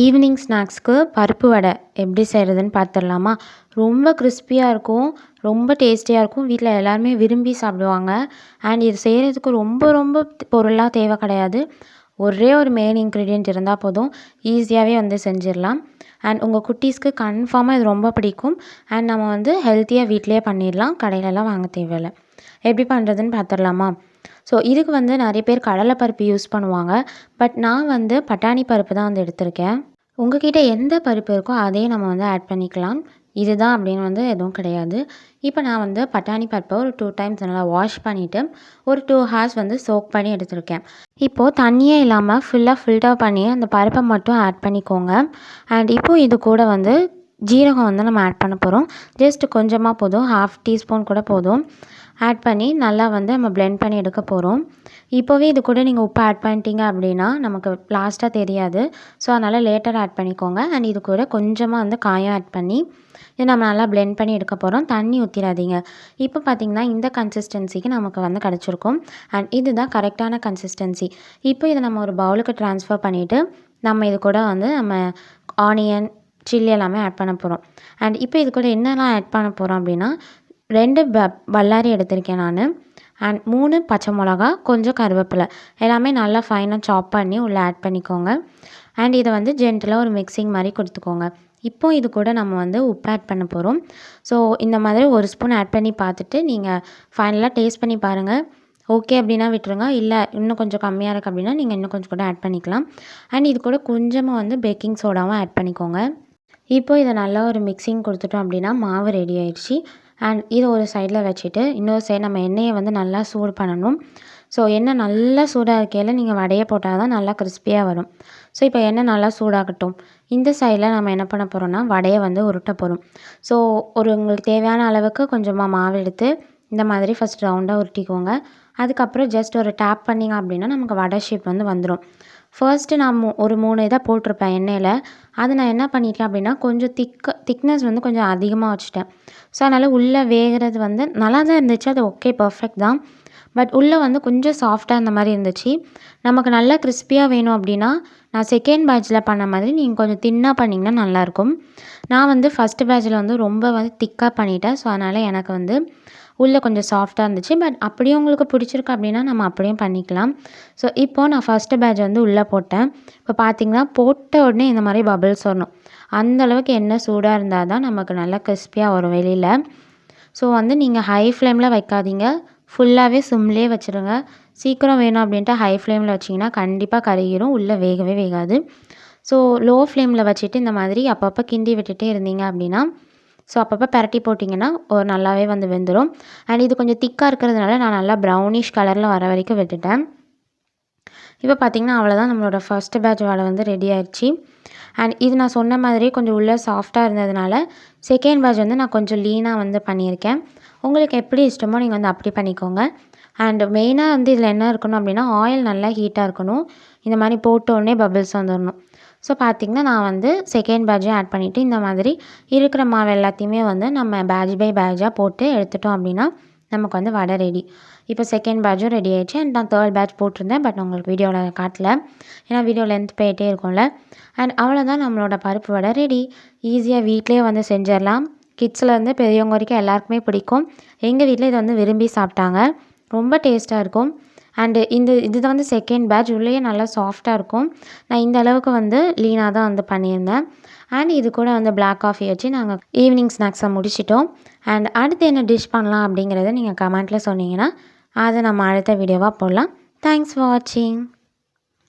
Evening ஸ்நாக்ஸ்க்கு பருப்பு வடை எப்படி செய்கிறதுன்னு பார்த்துடலாமா ரொம்ப கிறிஸ்பியாக இருக்கும் ரொம்ப டேஸ்டியாக இருக்கும். வீட்டில் எல்லாருமே விரும்பி சாப்பிடுவாங்க. அண்ட் இது செய்கிறதுக்கு ரொம்ப ரொம்ப பொருளாக தேவை கிடையாது. ஒரே ஒரு மெயின் இன்க்ரீடியன்ட் இருந்தால் போதும். ஈஸியாகவே வந்து செஞ்சிடலாம். அண்ட் உங்கள் குட்டீஸ்க்கு கன்ஃபார்மாக இது ரொம்ப பிடிக்கும். அண்ட் நம்ம வந்து ஹெல்த்தியாக வீட்டிலே பண்ணிடலாம். கடையிலலாம் வாங்க தேவையில்ல. எப்படி பண்ணுறதுன்னு பார்த்துடலாமா ஸோ இதுக்கு வந்து நிறைய பேர் கடலைப்பருப்பு யூஸ் பண்ணுவாங்க. பட் நான் வந்து பட்டாணி பருப்பு தான் வந்து எடுத்திருக்கேன். உங்ககிட்ட எந்த பருப்பு இருக்கோ அதையே நம்ம வந்து ஆட் பண்ணிக்கலாம். இதுதான் அப்படின்னு வந்து எதுவும் கிடையாது. இப்போ நான் வந்து பட்டாணி பருப்பை ஒரு டூ டைம்ஸ் நல்லா வாஷ் பண்ணிவிட்டு ஒரு டூ ஹார்ஸ் வந்து சோக் பண்ணி எடுத்திருக்கேன். இப்போது தண்ணியே இல்லாமல் ஃபுல்லாக ஃபில்டர் பண்ணி அந்த பருப்பை மட்டும் ஆட் பண்ணிக்கோங்க. அண்ட் இப்போது இது கூட வந்து ஜீரகம் வந்து நம்ம ஆட் பண்ண போகிறோம் ஜஸ்ட் கொஞ்சமாக போதும். ஹாஃப் டீஸ்பூன் கூட போதும். ஆட் பண்ணி நல்லா வந்து நம்ம பிளெண்ட் பண்ணி எடுக்க போகிறோம் இப்போவே இது கூட நீங்கள் உப்பு ஆட் பண்ணிட்டீங்க அப்படின்னா நமக்கு லாஸ்ட்டாக தெரியாது. ஸோ அதனால் லேட்டர் ஆட் பண்ணிக்கோங்க. அண்ட் இது கூட கொஞ்சமாக வந்து காயம் ஆட் பண்ணி இதை நம்ம நல்லா பிளெண்ட் பண்ணி எடுக்க போகிறோம் தண்ணி ஊற்றிடாதீங்க இப்போ பார்த்திங்கன்னா இந்த கன்சிஸ்டன்சிக்கு நமக்கு வந்து கிடச்சிருக்கும். அண்ட் இதுதான் கரெக்டான கன்சிஸ்டன்சி இப்போ இதை நம்ம ஒரு பவுலுக்கு ட்ரான்ஸ்ஃபர் பண்ணிவிட்டு நம்ம இது கூட வந்து நம்ம ஆனியன் சில்லி எல்லாமே ஆட் பண்ண போகிறோம் அண்ட் இப்போ இது கூட என்னெல்லாம் ஆட் பண்ண போகிறோம் அப்படின்னா ரெண்டு ப பல்லாரி எடுத்திருக்கேன் நான். அண்ட் மூணு பச்சை மிளகா கொஞ்சம் கருவேப்பிலை. எல்லாமே நல்லா ஃபைனாக சாப் பண்ணி உள்ளே ஆட் பண்ணிக்கோங்க. அண்ட் இதை வந்து ஜென்டலாக ஒரு மிக்சிங் மாதிரி கொடுத்துக்கோங்க. இப்போ இது கூட நம்ம வந்து உப்பு ஆட் பண்ண போகிறோம் ஸோ இந்த மாதிரி ஒரு ஸ்பூன் ஆட் பண்ணி பார்த்துட்டு நீங்கள் ஃபைனலாக டேஸ்ட் பண்ணி பாருங்கள் ஓகே அப்படின்னா விட்டுருங்க. இல்லை இன்னும் கொஞ்சம் கம்மியாக இருக்குது அப்படின்னா நீங்கள் இன்னும் கொஞ்சம் கூட ஆட் பண்ணிக்கலாம். அண்ட் இது கூட கொஞ்சமாக வந்து பேக்கிங் சோடாவும் ஆட் பண்ணிக்கோங்க. இப்போ இதை நல்லா ஒரு மிக்சிங் கொடுத்துட்டோம் அப்படின்னா மாவு ரெடி ஆயிடுச்சு. அண்ட் இதை ஒரு சைடில் வச்சுட்டு இன்னொரு சைடு நம்ம எண்ணெயை வந்து நல்லா சூடு பண்ணணும். ஸோ எண்ணெய் நல்லா சூடாக இருக்கையில் நீங்கள் வடையை போட்டால் தான் நல்லா கிறிஸ்பியாக வரும். ஸோ இப்போ எண்ணெய் நல்லா சூடாகட்டும். இந்த சைடில் நம்ம என்ன பண்ண போகிறோம்னா வடையை வந்து உருட்ட போகிறோம் ஸோ ஒரு உங்களுக்கு தேவையான அளவுக்கு கொஞ்சமாக மாவு எடுத்து இந்த மாதிரி ஃபஸ்ட் ரவுண்டாக உருட்டிக்கோங்க. அதுக்கப்புறம் ஜஸ்ட் ஒரு டேப் பண்ணிங்க அப்படின்னா நமக்கு வடை ஷேப் வந்து வந்துடும் ஃபர்ஸ்ட்டு நான் மூ ஒரு மூணு இதாக போட்டிருப்பேன் எண்ணெயில். அது நான் என்ன பண்ணிட்டேன் அப்படின்னா கொஞ்சம் திக்க திக்னஸ் வந்து கொஞ்சம் அதிகமாக வச்சுட்டேன். ஸோ அதனால் உள்ளே வேகிறது வந்து நல்லா தான் இருந்துச்சு. அது ஓகே பர்ஃபெக்ட் தான். பட் உள்ளே வந்து கொஞ்சம் சாஃப்டாக இந்த மாதிரி இருந்துச்சு. நமக்கு நல்லா கிறிஸ்பியாக வேணும் அப்படின்னா நான் செகண்ட் பேட்சில் பண்ண மாதிரி நீங்கள் கொஞ்சம் தின்னாக பண்ணிங்கன்னா நல்லாயிருக்கும் நான் வந்து ஃபஸ்ட்டு பேட்சில் வந்து ரொம்ப வந்து திக்காக பண்ணிட்டேன். ஸோ அதனால் எனக்கு வந்து உள்ளே கொஞ்சம் சாஃப்டாக இருந்துச்சு. பட் அப்படியே உங்களுக்கு பிடிச்சிருக்கு அப்படின்னா நம்ம அப்படியும் பண்ணிக்கலாம். ஸோ இப்போது நான் ஃபஸ்ட்டு பேட்ச் வந்து உள்ளே போட்டேன். இப்போ பார்த்திங்கன்னா போட்ட உடனே இந்த மாதிரி பபிள்ஸ் வரணும். அந்தளவுக்கு எண்ணெய் சூடாக இருந்தால் தான் நமக்கு நல்லா கிறிஸ்பியாக வரும் வெளியில். ஸோ வந்து நீங்கள் ஹை ஃப்ளேமில் வைக்காதீங்க. ஃபுல்லாகவே சிம்லேயே வச்சுருங்க. சீக்கிரம் வேணும் அப்படின்ட்டு ஹை ஃப்ளேமில் வச்சிங்கன்னா கண்டிப்பாக கருகிரும். உள்ளே வேகவே வேகாது. ஸோ லோ ஃப்ளேமில் வச்சுட்டு இந்த மாதிரி அப்பப்போ கிண்டி விட்டுட்டே இருந்தீங்க அப்படின்னா ஸோ அப்பப்போ பரட்டி போட்டிங்கன்னா ஒரு நல்லாவே வந்து வெந்துடும் அண்ட் இது கொஞ்சம் திக்காக இருக்கிறதுனால நான் நல்லா ப்ரௌனிஷ் கலரில் வர வரைக்கும் விட்டுட்டேன். இப்போ பார்த்திங்கன்னா அவ்வளோதான் நம்மளோட ஃபஸ்ட்டு பேட்ச் வாழை வந்து ரெடி ஆயிடுச்சு. அண்ட் இது நான் சொன்ன மாதிரி கொஞ்சம் உள்ளே சாஃப்டாக இருந்ததுனால செகண்ட் பேட்ச் வந்து நான் கொஞ்சம் லீனாக வந்து பண்ணியிருக்கேன். உங்களுக்கு எப்படி இஷ்டமோ நீங்கள் வந்து அப்படி பண்ணிக்கோங்க. அண்ட் மெயினாக வந்து இதில் என்ன இருக்கணும் அப்படின்னா ஆயில் நல்லா ஹீட்டாக இருக்கணும். இந்த மாதிரி போட்டோடனே பபிள்ஸ் வந்துடணும் ஸோ பார்த்திங்கன்னா நான் வந்து செகண்ட் பேட்ஜை ஆட் பண்ணிவிட்டு இந்த மாதிரி இருக்கிற மாவு எல்லாத்தையுமே வந்து நம்ம பேட்ச் பை பேட்சாக போட்டு எடுத்துட்டோம் அப்படின்னா நமக்கு வந்து வடை ரெடி இப்போ செகண்ட் பேட்சும் ரெடி ஆகிடுச்சு அண்ட் நான் தேர்ட் பேட்ச் போட்டிருந்தேன். பட் உங்களுக்கு வீடியோவில் காட்டல. ஏன்னா வீடியோ லென்த் போயிட்டே இருக்கும்ல. அண்ட் அவ்வளோதான் நம்மளோட பருப்பு வடை ரெடி ஈஸியாக வீட்லேயே வந்து செஞ்சிடலாம். கிட்ஸ்லேருந்து பெரியவங்க வரைக்கும் எல்லாருக்குமே பிடிக்கும். எங்கள் வீட்டில் இதை வந்து விரும்பி சாப்பிட்டாங்க. ரொம்ப டேஸ்ட்டாக இருக்கும். அண்டு இந்த இது வந்து செகண்ட் பேட்ச் உள்ளேயே நல்லா சாஃப்டாக இருக்கும். நான் இந்த அளவுக்கு வந்து லீனாக தான் வந்து பண்ணியிருந்தேன். அண்ட் இது கூட வந்து பிளாக் காஃபி வச்சு நாங்கள் ஈவினிங் ஸ்நாக்ஸை முடிச்சிட்டோம். அண்ட் அடுத்து என்ன டிஷ் பண்ணலாம் அப்படிங்கிறத நீங்கள் கமெண்ட்டில் சொன்னீங்கன்னா அதை நம்ம அடுத்த வீடியோவாக போடலாம். தேங்க்ஸ் ஃபார் வாட்சிங்